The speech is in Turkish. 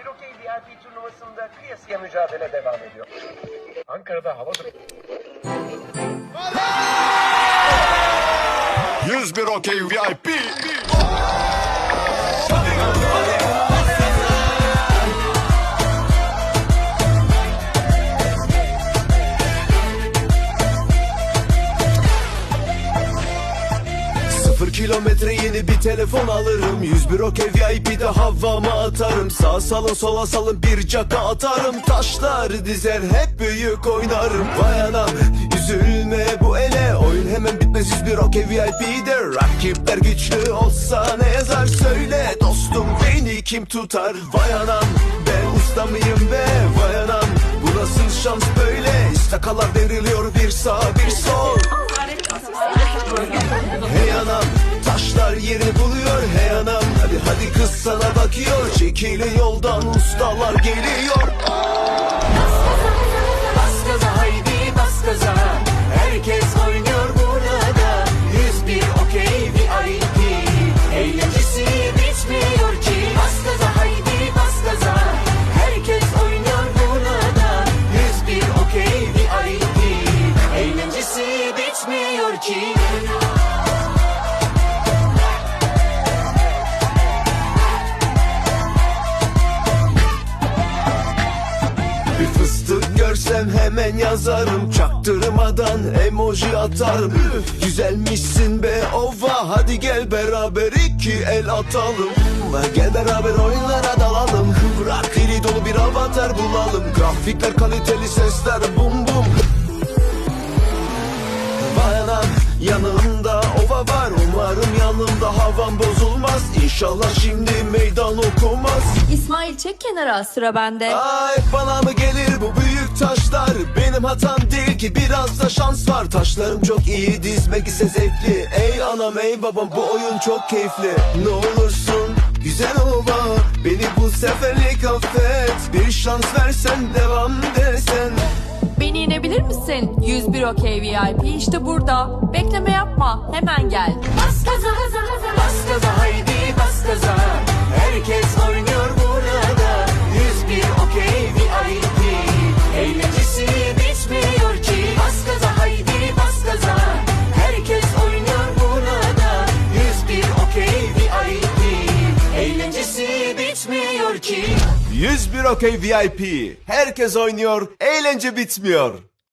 101 Okey VIP turnuvasında kıyasıya mücadele devam ediyor. Ankara'da hava durumu... 101 Okey VIP. Kilometre yeni bir telefon alırım. 101 okey VIP'de havama atarım. Sağ salın sola salın bir caka atarım. Taşlar dizer hep büyük oynarım. Vay anam üzülme bu ele. Oyun hemen bitmez 101 okey VIP'de Rakipler güçlü olsa ne yazar? Söyle Dostum beni kim tutar? Vay anam ben usta mıyım be? Vay anam bu nasıl şans böyle? İstakalar veriliyor bir sağ bir sol kız sana bakıyor Çekilin yoldan ustalar geliyor. Bas gaza haydi bas gaza Herkes oynuyor burada. 101 okey VIP Eğlencesi bitmiyor ki. Bas gaza haydi bas gaza Herkes oynuyor burada. 101 okey VIP Eğlencesi bitmiyor ki görsem hemen yazarım. Çaktırmadan emoji atarım. Güzelmişsin be ova. Hadi gel beraber iki el atalım. Gel beraber oyunlara dalalım. Bırak dili dolu bir avatar bulalım. Grafikler kaliteli sesler bum bum. Anam yanımda ova var. Umarım yanımda havam bozulmaz. İnşallah şimdi meydan okumaz. İsmail çek kenara sıra bende. Ay bana mı taşlar Benim hatam değil ki biraz da şans var Taşlarım çok iyi dizmek ise zevkli Ey anam ey babam bu oyun çok keyifli Ne olursun güzel ova Beni bu seferlik affet Bir şans versen devam desen Beni inebilir misin? 101 okey VIP işte burada. Bekleme yapma hemen gel. 101 okey VIP Herkes oynuyor eğlence bitmiyor